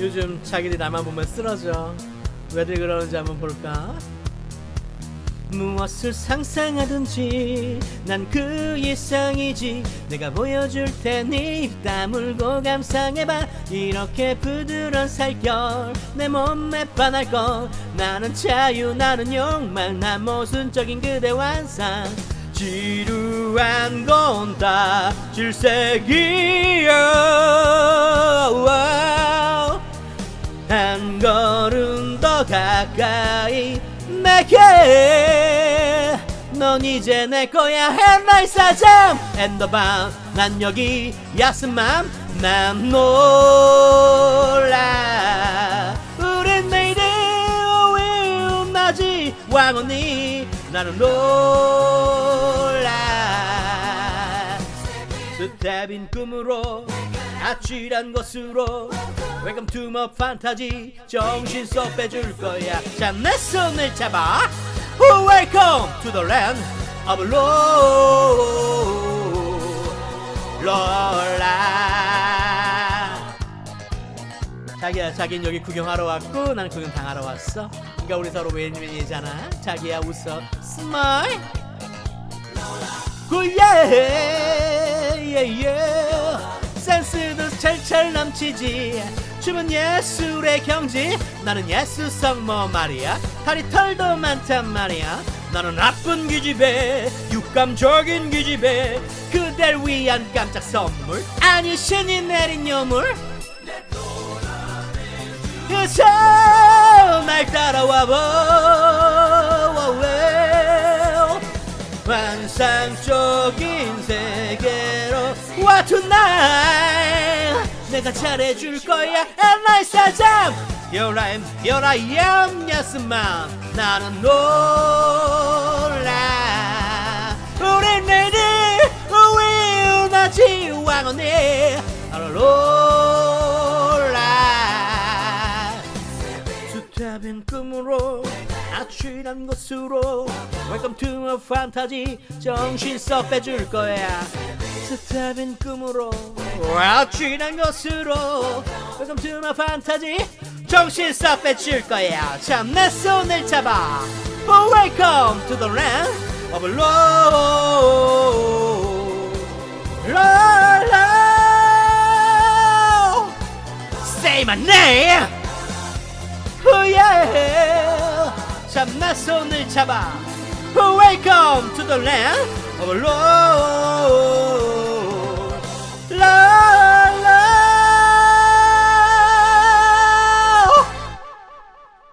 요즘 자기들 나만 보면 쓰러져. 왜들 그러는지 한번 볼까? 무엇을 상상하든지 난그 이상이지. 내가 보여줄 테니 입 다물고 감상해봐. 이렇게 부드러운 살결 내 몸에 반할 것. 나는 자유 나는 욕망. 난 모순적인 그대 완상. 지루한 건 다 질색이야 더 가까이 내게. 넌 이제 내 거야 햇날 사장 엔더밤 난 여기 야스맘 난 놀라 우린 내일이 나지 왕언니 나는 놀라 스텝인 꿈으로 아찔한 것으로 Welcome to my fantasy. 정신 쏙 빼줄 거야. 자내 손을 잡아. Welcome to the land of 롤라 자기야 자긴 여기 구경하러 왔고 나는 구경 당하러 왔어. 그러니까 우리 서로 윈윈이잖아. 자기야 웃어. 스마일 구예 예예 센스도 찰찰 넘치지 춤은 예술의 경지. 나는 예술성 뭐 말이야? 다리 털도 많단 말이야. 나는 나쁜 기집애 육감적인 기집애. 그댈 위한 깜짝 선물. 아니 신이 내린 여물. 그저 날 따라와 봐 환상적인 세계로 What tonight 내가 잘해줄 거야. And I 사장? Here I am, here I am, yes man 나는 놀라. 우리 내일 우유나지 왕언니 나는 놀라. 수탑인 꿈으로 아찔한 것으로. Welcome to my fantasy. 정신 썩 빼줄 거야 스탑인 꿈으로 아찔한 것으로 my fantasy 정신 썩 빼줄 거야 참내 손을 잡아 Welcome to the land of love love Say my name 후예 참나 손을 잡아 Welcome to the land of love